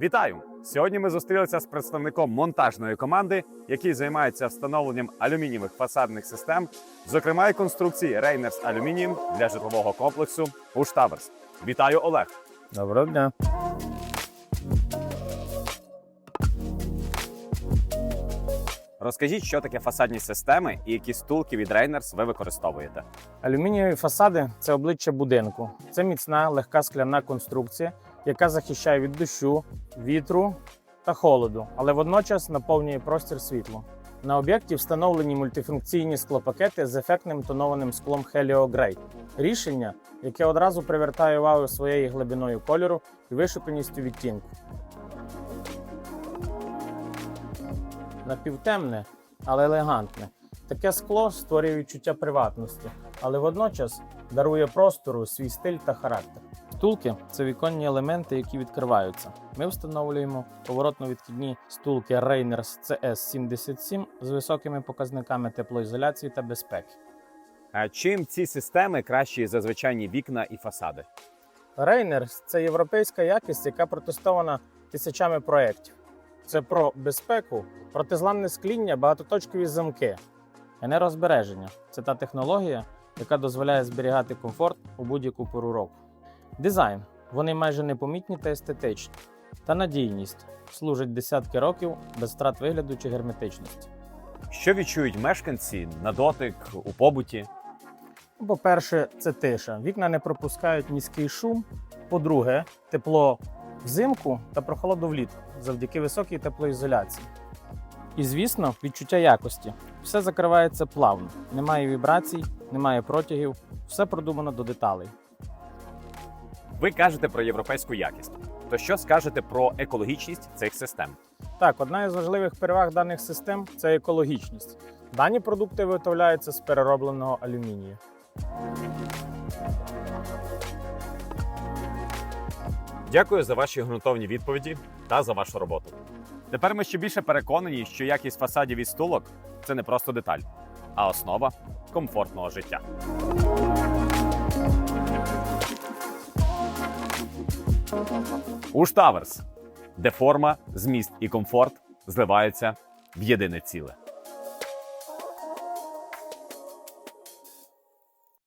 Вітаю! Сьогодні ми зустрілися з представником монтажної команди, який займається встановленням алюмінієвих фасадних систем, зокрема і конструкції Рейнерс Алюмінієм для житлового комплексу Уштаверс. Вітаю, Олег! Доброго дня. Розкажіть, що таке фасадні системи і які стулки від Рейнерс ви використовуєте. Алюмінієві фасади це обличчя будинку. Це міцна легка скляна конструкція, яка захищає від дощу, вітру та холоду, але водночас наповнює простір світлом. На об'єкті встановлені мультифункційні склопакети з ефектним тонованим склом Helio Grey. Рішення, яке одразу привертає увагу своєю глибиною кольору і вишуканістю відтінку. Напівтемне, але елегантне. Таке скло створює відчуття приватності, але водночас дарує простору свій стиль та характер. Стулки це віконні елементи, які відкриваються. Ми встановлюємо поворотно-відхідні стулки Reiners CS77 з високими показниками теплоізоляції та безпеки. А чим ці системи кращі за звичайні вікна і фасади? Reiners – це європейська якість, яка протестована тисячами проєктів. Це про безпеку, протизламне скління, багатоточкові замки. Енергозбереження це та технологія, яка дозволяє зберігати комфорт у будь-яку пору року. Дизайн вони майже непомітні та естетичні. Та надійність служать десятки років без втрат вигляду чи герметичності. Що відчують мешканці на дотик у побуті? По-перше, це тиша. Вікна не пропускають низький шум. По-друге, тепло взимку та прохолоду влітку завдяки високій теплоізоляції. І, звісно, відчуття якості. Все закривається плавно, немає вібрацій, немає протягів, все продумано до деталей. Ви кажете про європейську якість. То що скажете про екологічність цих систем? Так, одна із важливих переваг даних систем це екологічність. Дані продукти виготовляються з переробленого алюмінію. Дякую за ваші ґрунтовні відповіді та за вашу роботу. Тепер ми ще більше переконані, що якість фасадів і стулок це не просто деталь, а основа комфортного життя. Уштаверс, де форма, зміст і комфорт зливаються в єдине ціле.